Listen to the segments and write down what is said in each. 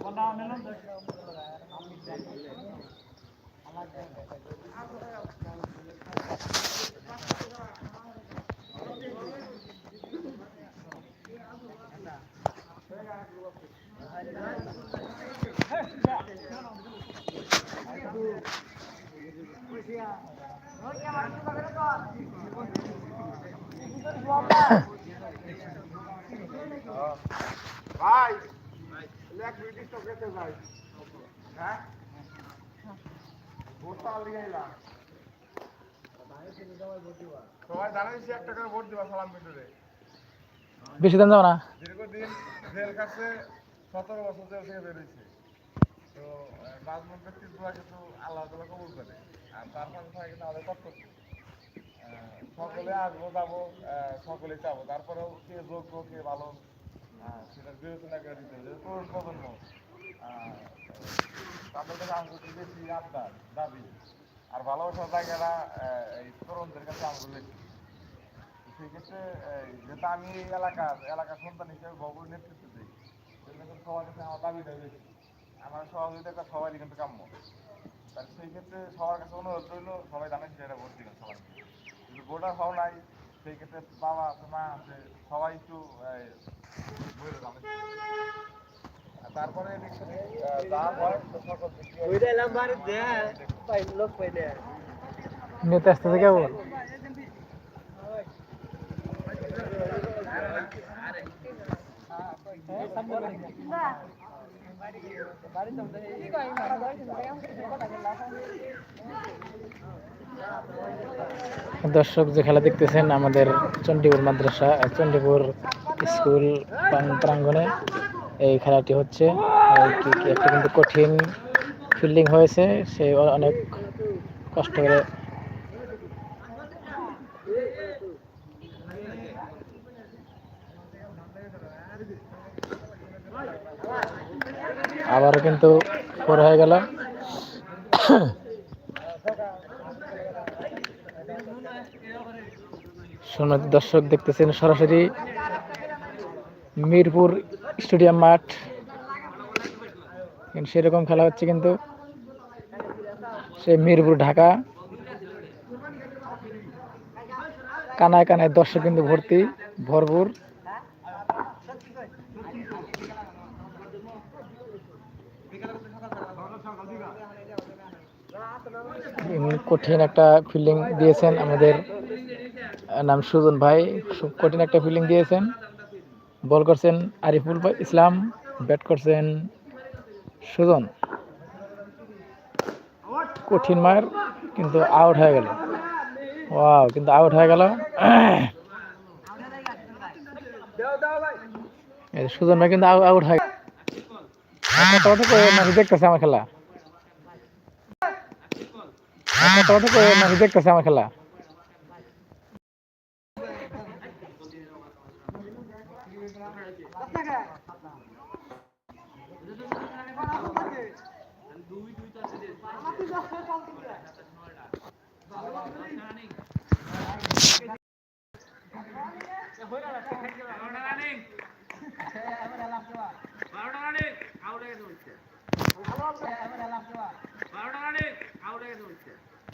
আমার নাম নিলাম ভাই এক মিনিট তো খেতে ভাই হ্যাঁ? ভোটটা সবাই একটা করে ভোট দিবা সালাম পিন্টুরে বেশি দাম যাব না। দীর্ঘদিন জেল খাচ্ছে সতেরো বছর জেল থেকে বেরোইছে তো কিন্তু আল্লাহ তালা কবুল করে। আর তার পাশে থাকে কিন্তু আমাদের কর্তব্য সকলে আসব, যাব সকলে চাবো। তারপরেও কে যোগ্য, কে ভালো সেটা বিবেচনা করে দিতে হবে। তরুণ প্রজন্ম তাদের কাছে আঙ্গুল বেশি আবদার, দাবি। আর ভালোবাসার জায়গাটা এই তরুণদের কাছে আঙ্গুল বেশি। সেক্ষেত্রে যেহেতু আমি এলাকার এলাকার সন্তান হিসেবে ভবন নেতৃত্ব দিই, সেজন্য কিন্তু সবার কাছে আমার দাবিটা বেশি। আমার সহযোগিতা সবারই কিন্তু কাম্য। সেই ক্ষেত্রে সবার কাছে অনুরোধ রইল সবাই জানেন সেটা ভোট দিবেন সবাই কিন্তু ভোটার হও নাই সেই ক্ষেত্রে বাবা আছে মা আছে সবাই একটু তারপরে ইলেকশনে যা হয় তো সকল দর্শক, যে খেলা দেখতেছেন আমাদের চণ্ডীপুর মাদ্রাসা চণ্ডীপুর স্কুল প্রাং- প্রাঙ্গণে এই খেলাটি হচ্ছে। একটা কিন্তু কঠিন ফিল্ডিং হয়েছে, সে অনেক কষ্ট করে আবারও কিন্তু ফোর হয়ে গেল। সোনার দর্শক দেখতেছেন সরাসরি মিরপুর স্টেডিয়াম মাঠ। সেরকম খেলা হচ্ছে কিন্তু সে মিরপুর ঢাকা। কানায় কানায় দর্শক কিন্তু ভর্তি, ভরপুর। কঠিন একটা ফিল্ডিং দিয়েছেন আমাদের নাম সুজন ভাই কঠিন একটা ফিল্ডিং দিয়েছেন। বল করছেন আরিফুল ইসলাম, ব্যাট করছেন সুজন। কঠিন মার, কিন্তু আউট হয়ে গেল। ওয়াও কিন্তু আউট হয়ে গেল। সুজন ভাই কিন্তু আউট হয়ে গেল। দেখতেছে আমার কথা কতটুকু মানে হ্যাঁ। দেখতেছে আমার খেলা? বারোটা রানিং আউট হয়ে যাচ্ছে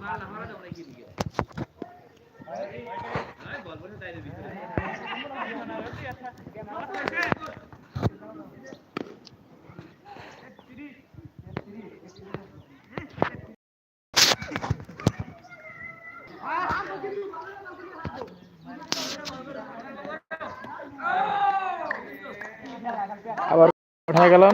মাল আমার আমরা কি দিকে বলব না তাই ভিতরে হয়ে গেলাম